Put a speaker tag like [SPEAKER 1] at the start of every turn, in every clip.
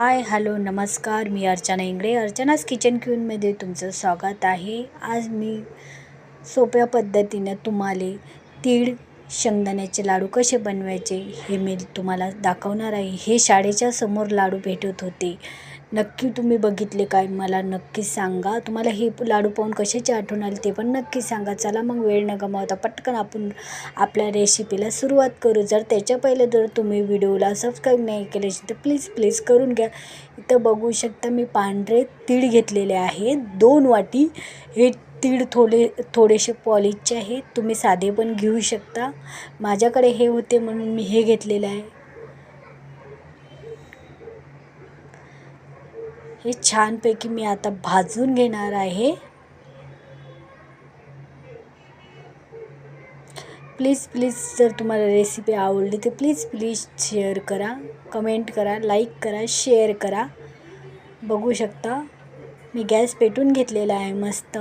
[SPEAKER 1] हाय hello नमस्कार मी अर्चना इंगळे. अर्चनाच किचन क्यूनमध्ये तुमचं स्वागत आहे. आज मी सोप्या पद्धतीनं तुम्हाला तीळ शेंगदाण्याचे लाडू कसे बनवायचे हे मी तुम्हाला दाखवणार आहे. हे शाळेच्या समोर लाडू भेटत होते. नक्की तुम्ही बघितले काय? मला नक्की सांगा. तुम्हाला हे लाडू पाहून कशाची आठवण आली ते पण नक्की सांगा. चला मग वेळ न गमावता पटकन आपण आपल्या रेसिपीला सुरुवात करू. जर त्याच्या पहिले जर तुम्ही व्हिडिओला सबस्क्राईब नाही केले तर प्लीज प्लीज करून घ्या. इथं बघू शकता मी पांढरे तीळ घेतलेले आहे दोन वाटी हे तीळ थोडे थोडेसे पॉलिशचे आहेत. तुम्ही साधे पण घेऊ शकता. माझ्याकडे हे होते म्हणून मी हे घेतलेलं आहे. हे छानपैकी मी आता भाजून घेणार आहे. प्लीज प्लीज जर तुम्हाला रेसिपी आवडली तर प्लीज प्लीज शेअर करा कमेंट करा लाईक करा शेअर करा. बघू शकता मी गॅस पेटून घेतलेला आहे मस्त.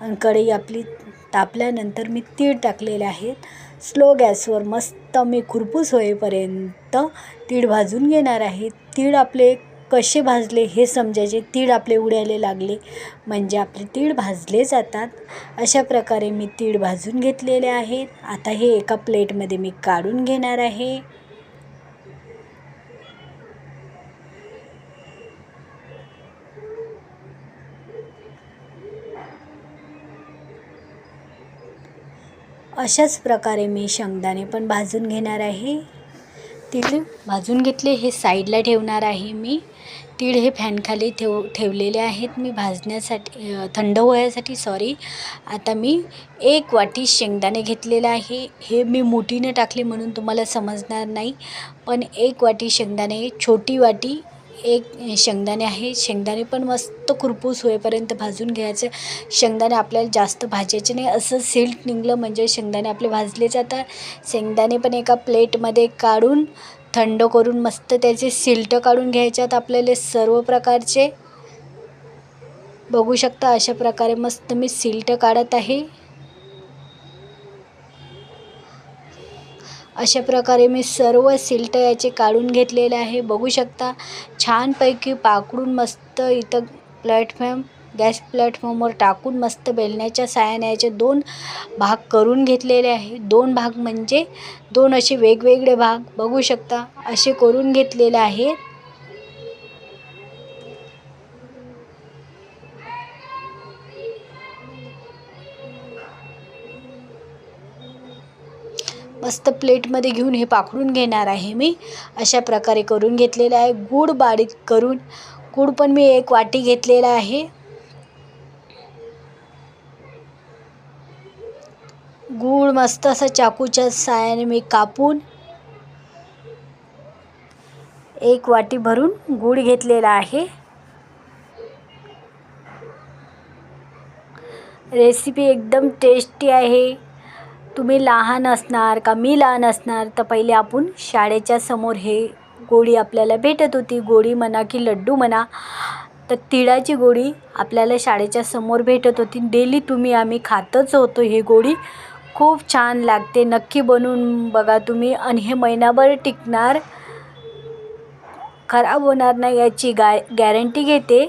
[SPEAKER 1] आणि कढई आपली तापल्यानंतर मी तीळ टाकलेले आहेत. स्लो गॅसवर मस्त मी खुरपूस होईपर्यंत तीळ भाजून घेणार आहे. तीळ आपले कसे भाजले हे समजायचे. तीळ आपले उडायला लागले. म्हणजे आपले तीळ भाजले जातात. अशा प्रकारे मी तीळ भाजून घेतलेले आहेत आता हे एका प्लेटमध्ये मी काढून घेणार आहे. अशाच प्रकारे मी शेंगदाणे पण भाजून घेणार आहे. तीळ भाजून घेतले हे साईडला ठेवणार आहे मी. तीळ हे फॅनखाली ठेव ठेवलेले आहेत मी भाजण्यासाठी थंड होण्यासाठी सॉरी आता मी एक वाटी शेंगदाणे घेतलेलं आहे. हे मी मोठीने टाकले म्हणून तुम्हाला समजणार नाही. पण एक वाटी शेंगदाणे छोटी वाटी एक शेंगदाणे आहे. शेंगदाणे पण मस्त खुरपूस होईपर्यंत भाजून घ्यायचं. शेंगदाणे आपल्याला जास्त भाजायचे नाही. असं सिल्ट निघलं म्हणजे शेंगदाणे आपले भाजले जातात. शेंगदाणे पण एका प्लेटमध्ये काढून थंड करून मस्त त्याचे सिल्ट काढून घ्यायच्यात आपल्याला सर्व प्रकारचे. बघू शकता अशा प्रकारे मस्त मी सिल्ट काढत आहे. अशा प्रकारे मी सर्व सिल्ट याचे काढून घेतलेले आहे. बघू शकता छानपैकी पाकडून मस्त इथं प्लॅटफॉर्म गॅस प्लॅटफॉर्मवर टाकून मस्त बेलण्याच्या सायाने याचे दोन भाग करून घेतलेले आहे. दोन भाग म्हणजे दोन असे वेगवेगळे भाग. बघू शकता असे करून घेतलेले आहेत. मस्त प्लेटमध्ये घेऊन हे पाकडून घेणार आहे मी. अशा प्रकारे करून घेतलेलं आहे. गूळ बारीक करून गूळ पण मी एक वाटी घेतलेला आहे. गूळ मस्त असं चाकूच्या साहाय्याने मी कापून एक वाटी भरून गूळ घेतलेला आहे. रेसिपी एकदम टेस्टी आहे. तुम्ही लहान असणार का मी लहान असणार? तर पहिले आपण शाळेच्या समोर हे गोळी आपल्याला भेटत होती. गोळी म्हणा की लड्डू म्हणा तर तिळाची गोळी आपल्याला शाळेच्या समोर भेटत होती. डेली तुम्ही आम्ही खातच होतो हे गोळी खूप छान लागते. नक्की बनवून बघा तुम्ही. आणि हे महिनाभर टिकणार. खराब होणार नाही याची गा गॅरंटी घेते.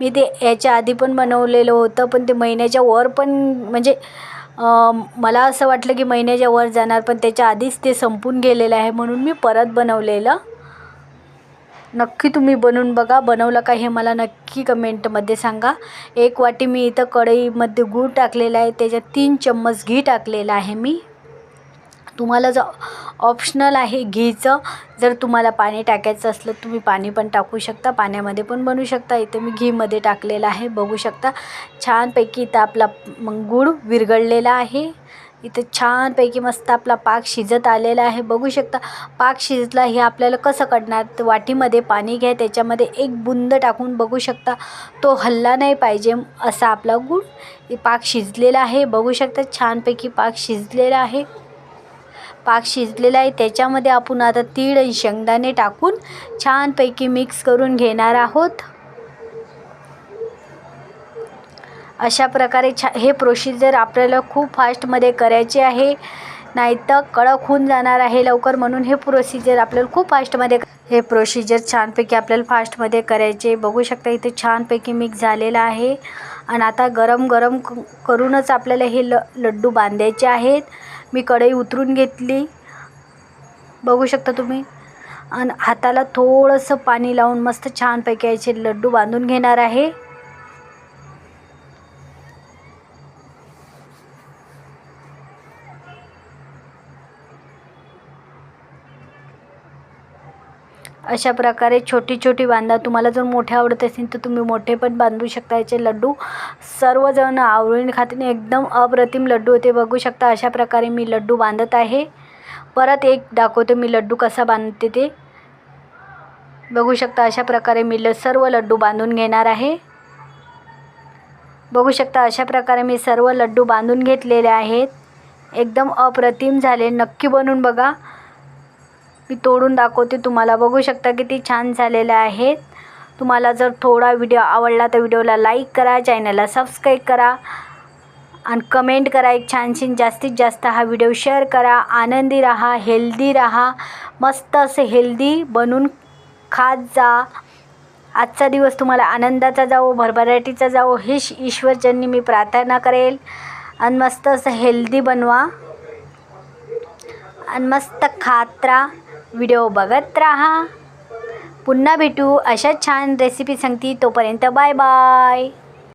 [SPEAKER 1] मी ते याच्या आधी पण बनवलेलं होतं पण ते महिन्याच्या वर पण म्हणजे मला असं वाटलं की महिन्याच्या वर जाणार पण त्याच्या आधीच ते संपून गेलेलं आहे म्हणून मी परत बनवलेलं. नक्की तुम्ही बनवून बघा बनवलं का हे मला नक्की कमेंटमध्ये सांगा. एक वाटी मी इथं कढईमध्ये गूळ टाकलेला आहे त्याच्यात तीन चम्मच घी टाकलेलं आहे मी. तुम्हाला जर ऑप्शनल आहे घीचं जर तुम्हाला पाणी टाकायचं असलं तुम्ही पाणी पण टाकू शकता. पाण्यामध्ये पण बनवू शकता. इथे मी घीमध्ये टाकलेलं आहे. बघू शकता. छानपैकी इथं आपला मग विरघळलेला आहे. इथं छानपैकी मस्त आपला पाक शिजत आलेला आहे. बघू शकता. पाक शिजला हे आपल्याला कसं कळणार वाटीमध्ये पाणी घ्या. त्याच्यामध्ये एक बुंद टाकून बघू शकता. तो हल्ला नाही पाहिजे असा आपला गूळ. पाक शिजलेला आहे. बघू शकता. छानपैकी पाक शिजलेला आहे. पाक शिजलेला आहे. त्याच्यामध्ये आपण आता तीळ आणि शेंगदाणे टाकून छानपैकी मिक्स करून घेणार आहोत. अशा प्रकारे छा हे प्रोसिजर आपल्याला खूप फास्टमध्ये करायचे आहे. नाही तर कडक होऊन जाणार आहे लवकर म्हणून हे प्रोसिजर आपल्याला खूप फास्टमध्ये हे प्रोसिजर छानपैकी आपल्याला फास्टमध्ये करायचे बघू शकता इथे छानपैकी मिक्स झालेलं आहे. आणि आता गरम गरम क करूनच आपल्याला हे ल लड्डू बांधायचे आहेत. मी कढई उतरून घेतली. बघू शकता तुम्ही. आणि हाताला थोडंसं पाणी लावून मस्त छानपैकी याचे लड्डू बांधून घेणार आहे. अशा प्रकारे छोटी छोटी बांधा. तुम्हाला जर मोठे आवडत असेल तर तुम्ही मोठे पण बांधू शकता. याचे लड्डू सर्वजण आवडीने खाते एकदम अप्रतिम लड्डू होते बघू शकता. अशा प्रकारे मी लड्डू बांधत आहे. परत एक दाखवते मी लड्डू कसा बांधते ते. बघू शकता अशा प्रकारे मी ल सर्व लड्डू बांधून घेणार आहे. बघू शकता अशा प्रकारे मी सर्व लड्डू बांधून घेतलेले आहेत. एकदम अप्रतिम झाले. नक्की बनवून बघा. मी तोडून दाखवते. तुम्हाला बघू शकता किती छान झालेले आहेत. तुम्हाला जर थोडा व्हिडिओ आवडला तर व्हिडिओला लाईक करा चॅनलला सबस्क्राईब करा आणि कमेंट करा. एक छानशी जास्तीत जास्त हा व्हिडिओ शेअर करा. आनंदी राहा हेल्दी राहा. मस्त असं हेल्दी बनून खात जा. आजचा दिवस तुम्हाला आनंदाचा जावो भरभराटीचा जावो हे ईश्वरचरणी मी प्रार्थना करेल. आणि मस्त असं हेल्दी बनवा. आणि मस्त खात राहा. व्हिडिओ बघत राहा. पुन्हा भेटू अशा छान रेसिपी सांगती. तोपर्यंत बाय बाय.